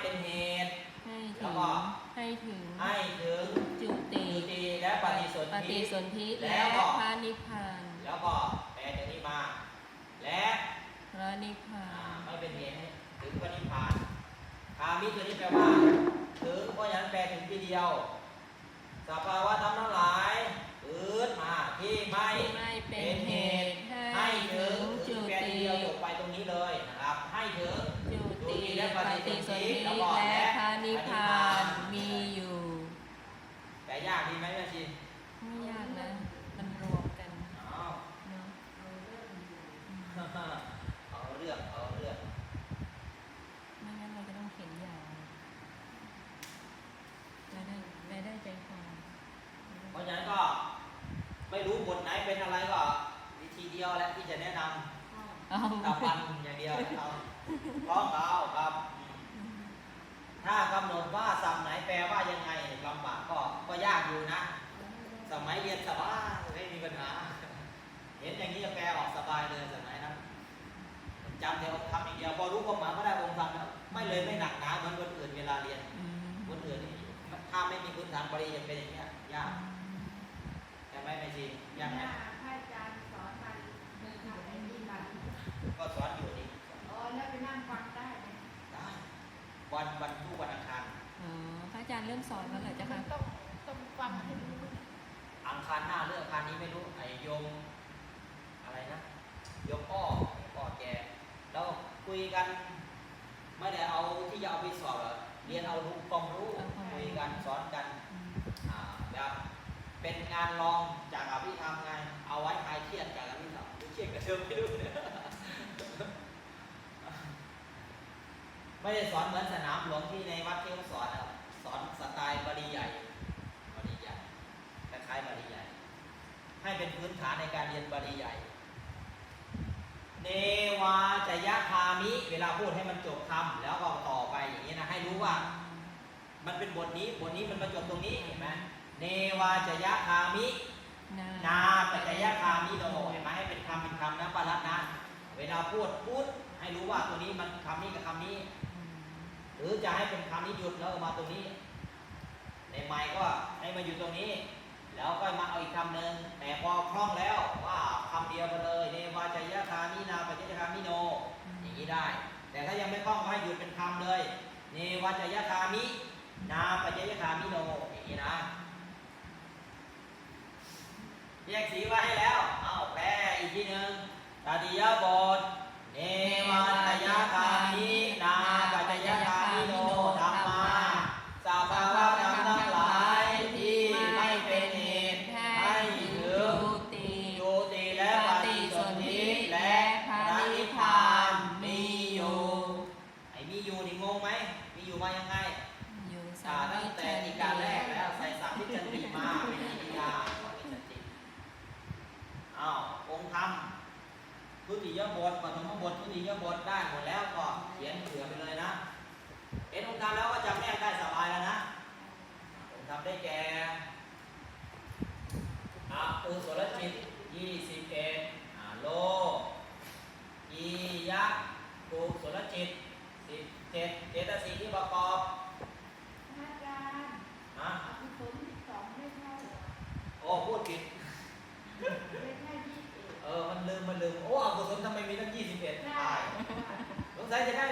เป็นเหตุ ให้ถึแล้วงก็ ให้ถึงให้ถึงจุติจุติและปฏิสนธิปฏิสนธิและวพก็ระนิพพานแล้วก็แปลตรงนี้มา และพระนิพพาอ่าน ไม่เป็นเหตุให้ถึงพระนิพพานคามิตัวนี้แปลว่าถึงเพราะฉะนั้นแปลถึงทีเดียวสภาวะธรรมทั้งหลายอืดมาที่ไม่เป็นเหตุให้ให้ถึงจุแปลทีติเดียวจบไปตรงนี้เลยนะครับ ให้ถึง ปฏิสนธิและพระนิพพานและพระนิพพานมีอยู่ แต่ยากดีไหมแม่ชี ไม่ยากนะ มันรวมกันอ้าวเนาเอาเรื่องเอาเรื่องไม่งั้นเราจะต้องเขียนยาวรายได้รายได้ใจความเพราะฉะนั้นก็ไม่รู้บทไหนเป็นอะไรก็วิธีเดียวแหละที่จะแนะนำเอา ตาพันอย่างเดียวเอาร้องเอาครับ ถ้ากำหนดว่าสัมไหนแปลว่ายังไงลำบากก็ก็ยากอยู่นะ สมัยเรียนสบายไม่มีปัญหา เห็นอย่างนี้แปลออกสบายเลยสมัยนั้นจำแต่องค์ธรรมอย่างเดียวพอรู้ความหมายก็ได้องค์ธรรมแล้วไม่เลยไม่หนักหนาเหมือนคนอื่นเวลาเรียนคนอื่นถ้าไม่มีพื้นฐานบริจะเป็นอย่างเงี้ยยากใช่ไหมไม่จริงยากไหม พระอาจารย์สอนมาเดินทางไปที่บ้าน ก็สอนอยู่นี่ อ๋อแล้วไปนั่งฟังได้ไหม ได้วันวันทุกวันอังคาร อ๋อพระอาจารย์เริ่ม สอนเมื่อไหร่เจ้ามัคะนต้องต้องฟังให้รู้นะอังคารหน้าเรื่องอังคารนี้ไม่รู้ไอ้โยมอะไรนะโยมพ่อพ่อแกแล้วคุยกันไม่ได้เอาที่จะเอาไปสอบหรอกเรียนเอารู้ความรู้คุยกันสอนกันอืมอ่าแบบเป็นงานรองจากอภิธรรมไงเอาไว้คลายเครียดจากอภิธรรมหรือเครียดกับเธอไม่รู้เนี่ยไม่ได้สอนเหมือนสนามหลวงที่ในวัดที่เขาสอนนะครับ สอนสไตล์บริใหญ่บริใหญ่คล้ายๆบริใหญ่ ให้เป็นพื้นฐานในการเรียนบริใหญ่ เนวาจยะคามิ เวลาพูดให้มันจบคำแล้วก็ต่อไปอย่างนี้นะให้รู้ว่า มันเป็นบทนี้บทนี้มันมาจบตรงนี้เห็นไหมเนวาจยะคามินาปัจจยคามิโนเห็นไหมให้เป็นคำเป็นคำนะปรัตนะ เวลาพูดพูดให้รู้ว่าตัวนี้มันคำนี้กับคำนี้ รือจะให้เป็นคำนี้หยุดแล้วเอามาตรงนี้ ในไม้ก็ให้มาอยู่ตรงนี้ แล้วก็มาเอาอีกคำหนึ่งแต่พอคล่องแล้วว่าคำเดียวกันเลยเนวาจยคามินาปัจจยคามิโน อย่างนี้ได้ แต่ถ้ายังไม่คล่องก็ให้หยุดเป็นคำเลยเนวาจยคามินาปัจจยคามิโนอย่างนี้นะแยกสีไว้ให้แล้ว เอาแปลอีกทีหนึ่งตาติยบทเนว อ้าวองค์ธรรมทุติยบทปฐมบททุติยบทได้หมดแล้วก็เขียนเผื่อไปเลยนะเห็นองค์ธรรมแล้วก็จำแนกได้สบายแล้วนะองค์ธรรมได้แก่อะอุศลจิตยี่สิบเอ็ดอ่าโลอียะกุศลจิตสิบเจ็ดเจตสิกที่ประกอบพระอาจารย์นะอกุศลที่สองไม่เท่าเหรอโอ้พูดผิดไม่ใช่ยี่สิบเอ็ดเออมันลืม มันลืม โอ้อกุศลทำไมมีตั้งยี่สิบเอ็ดใช่ตายสงสัยจะได้ไป